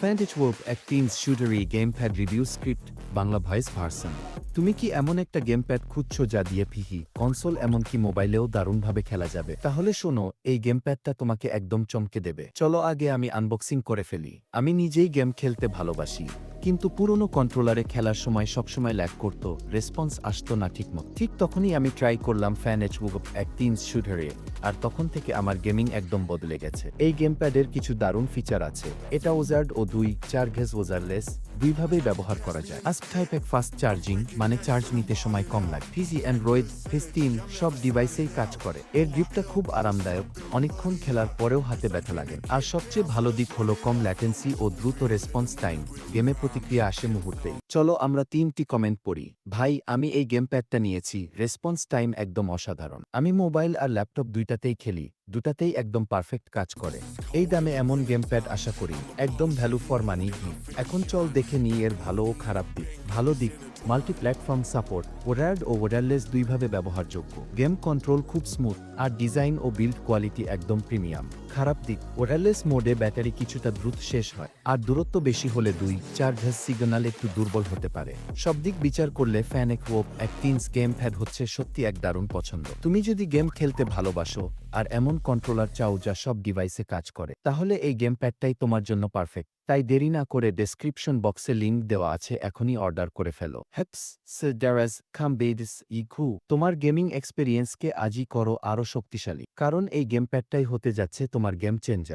ফ্যান্টেজ ওয়ার্প এক টিমস শুটারি game pad review script Bangla voice version তুমি কি এমন একটা গেম প্যাড খুঁজছো যা দিয়ে পিহি কনসোল এমনকি মোবাইলেও দারুণভাবে খেলা যাবে? তাহলে শোনো, এই গেম প্যাডটা তোমাকে একদম চমকে দেবে। চলো আগে আমি আনবক্সিং করে ফেলি। আমি নিজেই গেম খেলতে ভালোবাসি। কিন্তু পুরনো কন্ট্রোলারে খেলার সময় সবসময় ল্যাক করত। রেসপন্স আসতো না ঠিকমতো। ঠিক তখনই আমি ট্রাই করলাম ফ্যান বুক এক তিন শুটারে আর তখন থেকে আমার গেমিং একদম বদলে গেছে। এই গেম প্যাডের কিছু দারুণ ফিচার আছে। এটা ওজার্ড ও দুই, চার ঘেজ ওজারলেস দুইভাবেই ব্যবহার করা যায়। আস্ক টাইপ এক ফাস্ট চার্জিং মানে চার্জ নিতে সময় কম লাগে। ফিজি অ্যান্ড্রয়েড ফিস্টিন সব ডিভাইসেই কাজ করে। এর গ্রিপটা খুব আরামদায়ক, অনেকক্ষণ খেলার পরেও হাতে ব্যথা লাগে। আর সবচেয়ে ভালো দিক হলো কম ল্যাটেন্সি ও দ্রুত রেসপন্স টাইম গেমে প্রতিক্রিয়া আসে মুহূর্তেই। চলো আমরা তিনটি কমেন্ট পড়ি। ভাই, আমি এই গেম প্যাডটা নিয়েছি। রেসপন্স টাইম একদম অসাধারণ। আমি মোবাইল আর ল্যাপটপ দুইটাতেই খেলি। দুটাতেই একদম পারফেক্ট কাজ করে। এই দামে এমন গেম প্যাড আশা করি, একদম ভ্যালু ফর মানি এখন চল দেখে নিই এর ভালো ও খারাপ দিক, ভালো দিক মাল্টি প্ল্যাটফর্ম সাপোর্ট ওয়ার্ড ও ওয়ারলেস দুইভাবে ব্যবহারযোগ্য। গেম কন্ট্রোল খুব স্মুথ আর ডিজাইন ও বিল্ড কোয়ালিটি একদম প্রিমিয়াম খারাপ দিক ওয়ারলেস মোডে ব্যাটারি কিছুটা দ্রুত শেষ হয়, আর দূরত্ব বেশি হলে দুই, চার ঘাস সিগন্যাল একটু দুর্বল হতে পারে। সব দিক বিচার করলে ফ্যান এক ওপ এক তিনস গেম ফ্যাড হচ্ছে সত্যি এক দারুণ পছন্দ। তুমি যদি গেম খেলতে ভালোবাসো আর এমন কন্ট্রোলার চাও যা সব ডিভাইসে কাজ করে, তাহলে এই গেম প্যাডটাই তোমার জন্য পারফেক্ট তাই দেরি না করে ডেসক্রিপশন বক্সে লিঙ্ক দেওয়া আছে, এখনই অর্ডার করে ফেলো। হেপস সেডারাস খামবেডিস ইঘু তোমার গেমিং এক্সপেরিয়েন্সকে আজই করো আরও শক্তিশালী। কারণ এই গেম প্যাডটাই হতে যাচ্ছে তোমার গেম চেঞ্জার